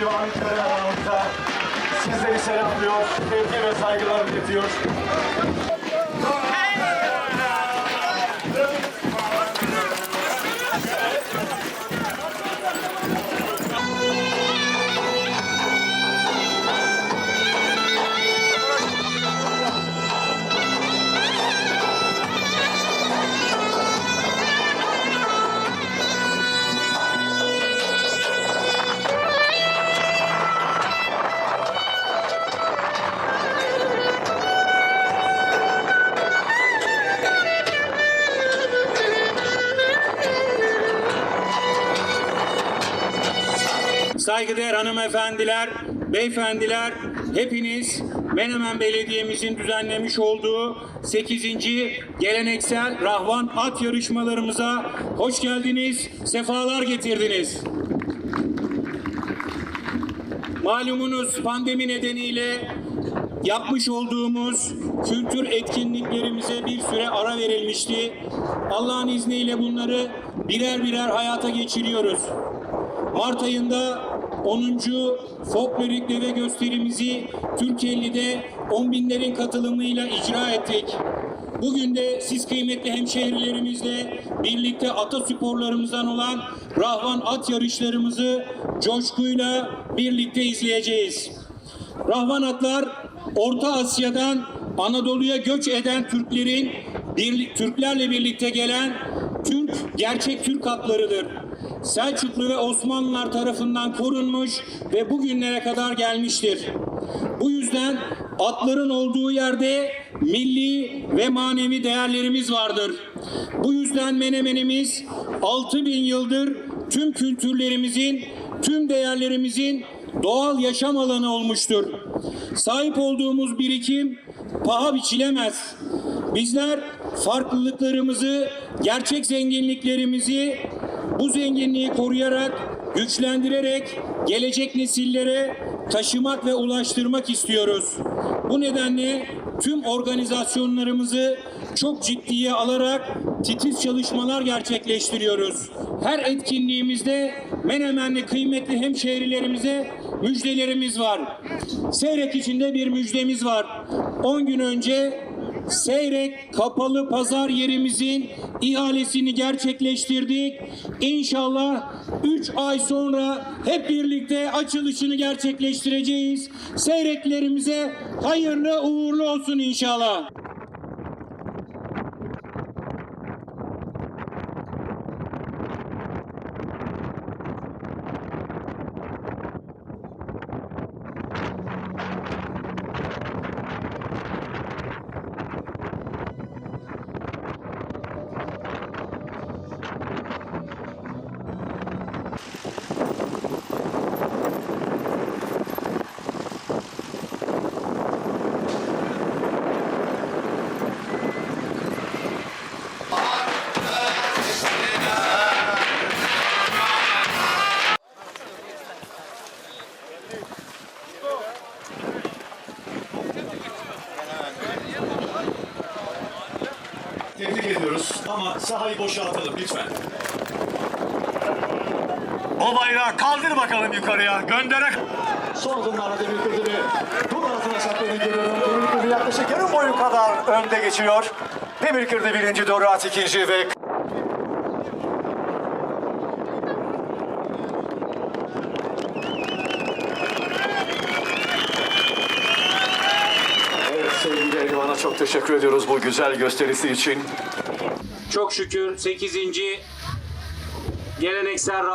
ediyor Ahmet Beren aramızda. Sizleri selamlıyor, sevgi ve saygılar iletiyor. Saygıdeğer hanımefendiler, beyefendiler, hepiniz Menemen Belediye'mizin düzenlemiş olduğu 8. geleneksel Rahvan At yarışmalarımıza hoş geldiniz, sefalar getirdiniz. Malumunuz pandemi nedeniyle yapmış olduğumuz kültür etkinliklerimize bir süre ara verilmişti. Allah'ın izniyle bunları birer birer hayata geçiriyoruz. Mart ayında 10. folklorik deve gösterimizi Türkiye'de on binlerin katılımıyla icra ettik. Bugün de siz kıymetli hemşehrilerimizle birlikte ata sporlarımızdan olan Rahvan at yarışlarımızı coşkuyla birlikte izleyeceğiz. Rahvan atlar Orta Asya'dan Anadolu'ya göç eden Türklerin Türklerle birlikte gelen Türk gerçek Türk atlarıdır. Selçuklu ve Osmanlılar tarafından korunmuş ve bugünlere kadar gelmiştir. Bu yüzden atların olduğu yerde milli ve manevi değerlerimiz vardır. Bu yüzden Menemenimiz 6000 yıldır tüm kültürlerimizin, tüm değerlerimizin doğal yaşam alanı olmuştur. Sahip olduğumuz birikim paha biçilemez. Bizler farklılıklarımızı, gerçek zenginliklerimizi bu zenginliği koruyarak, güçlendirerek gelecek nesillere taşımak ve ulaştırmak istiyoruz. Bu nedenle tüm organizasyonlarımızı çok ciddiye alarak titiz çalışmalar gerçekleştiriyoruz. Her etkinliğimizde Menemenli kıymetli hemşehrilerimize müjdelerimiz var. Seyrek içinde bir müjdemiz var. 10 gün önce Seyrek kapalı pazar yerimizin ihalesini gerçekleştirdik. İnşallah 3 ay sonra hep birlikte açılışını gerçekleştireceğiz. Seyreklerimize hayırlı uğurlu olsun inşallah. Ediyoruz ama sahayı boşaltalım lütfen. O bayrağı kaldır bakalım yukarıya. Göndere. Son adımlarla Demir Kırdır'ı tur arasına sakladığını görüyorum. Demir Kırdır yaklaşık yarım boyu kadar önde geçiyor. Demir Kırdı birinci, Doruat ikinci ve Evet sevgili Elvan'a çok teşekkür ediyoruz bu güzel gösterisi için. Çok şükür 8. geleneksel